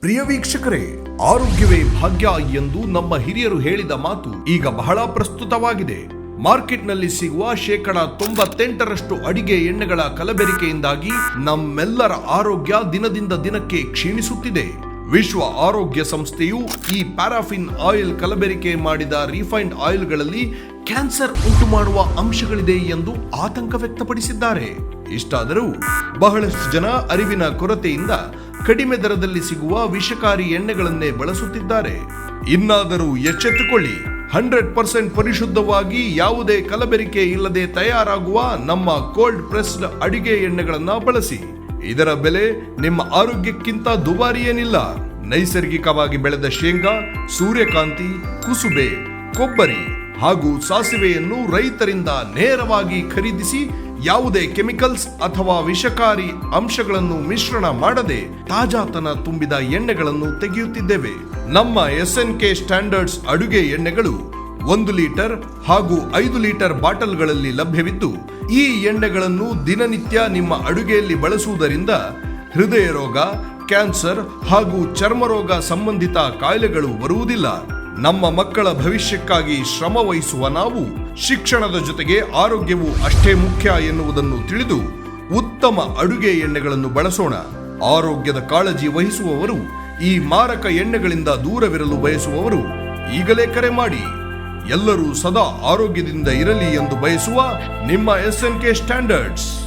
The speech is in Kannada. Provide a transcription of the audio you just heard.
ಪ್ರಿಯ ವೀಕ್ಷಕರೇ, ಆರೋಗ್ಯವೇ ಭಾಗ್ಯ ಎಂದು ನಮ್ಮ ಹಿರಿಯರು ಹೇಳಿದ ಮಾತು ಈಗ ಬಹಳ ಪ್ರಸ್ತುತವಾಗಿದೆ. ಮಾರ್ಕೆಟ್ನಲ್ಲಿ ಸಿಗುವ ಶೇಕಡ ತೊಂಬತ್ತೆಂಟರಷ್ಟು ಅಡಿಗೆ ಎಣ್ಣೆಗಳ ಕಲಬೆರಿಕೆಯಿಂದಾಗಿ ನಮ್ಮೆಲ್ಲರ ಆರೋಗ್ಯ ದಿನದಿಂದ ದಿನಕ್ಕೆ ಕ್ಷೀಣಿಸುತ್ತಿದೆ. ವಿಶ್ವ ಆರೋಗ್ಯ ಸಂಸ್ಥೆಯು ಈ ಪ್ಯಾರಾಫಿನ್ ಆಯಿಲ್ ಕಲಬೆರಿಕೆ ಮಾಡಿದ ರಿಫೈನ್ಡ್ ಆಯಿಲ್ಗಳಲ್ಲಿ ಕ್ಯಾನ್ಸರ್ ಉಂಟು ಮಾಡುವ ಅಂಶಗಳಿದೆ ಎಂದು ಆತಂಕ ವ್ಯಕ್ತಪಡಿಸಿದ್ದಾರೆ. ಇಷ್ಟಾದರೂ ಬಹಳಷ್ಟು ಜನ ಅರಿವಿನ ಕೊರತೆಯಿಂದ ಕಡಿಮೆ ದರದಲ್ಲಿ ಸಿಗುವ ವಿಷಕಾರಿ ಎಣ್ಣೆಗಳನ್ನೇ ಬಳಸುತ್ತಿದ್ದಾರೆ. ಇನ್ನಾದರೂ ಎಚ್ಚೆತ್ತುಕೊಳ್ಳಿ. ಹಂಡ್ರೆಡ್ ಪರ್ಸೆಂಟ್ ಪರಿಶುದ್ಧವಾಗಿ ಯಾವುದೇ ಕಲಬೆರಿಕೆ ಇಲ್ಲದೆ ತಯಾರಾಗುವ ನಮ್ಮ ಕೋಲ್ಡ್ ಪ್ರೆಸ್ಡ್ ಅಡಿಗೆ ಎಣ್ಣೆಗಳನ್ನ ಬಳಸಿ. ಇದರ ಬೆಲೆ ನಿಮ್ಮ ಆರೋಗ್ಯಕ್ಕಿಂತ ದುಬಾರಿ ಏನಿಲ್ಲ ನೈಸರ್ಗಿಕವಾಗಿ ಬೆಳೆದ ಶೇಂಗಾ, ಸೂರ್ಯಕಾಂತಿ, ಕುಸುಬೆ, ಕೊಬ್ಬರಿ ಹಾಗೂ ಸಾಸಿವೆಯನ್ನು ರೈತರಿಂದ ನೇರವಾಗಿ ಖರೀದಿಸಿ ಯಾವುದೇ ಕೆಮಿಕಲ್ಸ್ ಅಥವಾ ವಿಷಕಾರಿ ಅಂಶಗಳನ್ನು ಮಿಶ್ರಣ ಮಾಡದೆ ತಾಜಾತನ ತುಂಬಿದ ಎಣ್ಣೆಗಳನ್ನು ತೆಗೆಯುತ್ತಿದ್ದೇವೆ. ನಮ್ಮ ಎಸ್ ಎನ್ ಕೆ ಸ್ಟ್ಯಾಂಡರ್ಡ್ಸ್ ಅಡುಗೆ ಎಣ್ಣೆಗಳು ಒಂದು ಲೀಟರ್ ಹಾಗೂ ಐದು ಲೀಟರ್ ಬಾಟಲ್ಗಳಲ್ಲಿ ಲಭ್ಯವಿದ್ದು, ಈ ಎಣ್ಣೆಗಳನ್ನು ದಿನನಿತ್ಯ ನಿಮ್ಮ ಅಡುಗೆಯಲ್ಲಿ ಬಳಸುವುದರಿಂದ ಹೃದಯ ರೋಗ, ಕ್ಯಾನ್ಸರ್ ಹಾಗೂ ಚರ್ಮರೋಗ ಸಂಬಂಧಿತ ಕಾಯಿಲೆಗಳು ಬರುವುದಿಲ್ಲ. ನಮ್ಮ ಮಕ್ಕಳ ಭವಿಷ್ಯಕ್ಕಾಗಿ ಶ್ರಮ ವಹಿಸುವ ನಾವು ಶಿಕ್ಷಣದ ಜೊತೆಗೆ ಆರೋಗ್ಯವು ಅಷ್ಟೇ ಮುಖ್ಯ ಎನ್ನುವುದನ್ನು ತಿಳಿದು ಉತ್ತಮ ಅಡುಗೆ ಎಣ್ಣೆಗಳನ್ನು ಬಳಸೋಣ. ಆರೋಗ್ಯದ ಕಾಳಜಿ ವಹಿಸುವವರು, ಈ ಮಾರಕ ಎಣ್ಣೆಗಳಿಂದ ದೂರವಿರಲು ಬಯಸುವವರು ಈಗಲೇ ಕರೆ ಮಾಡಿ. ಎಲ್ಲರೂ ಸದಾ ಆರೋಗ್ಯದಿಂದ ಇರಲಿ ಎಂದು ಬಯಸುವ ನಿಮ್ಮ ಎಸ್ ಎನ್ ಕೆ ಸ್ಟ್ಯಾಂಡರ್ಡ್ಸ್.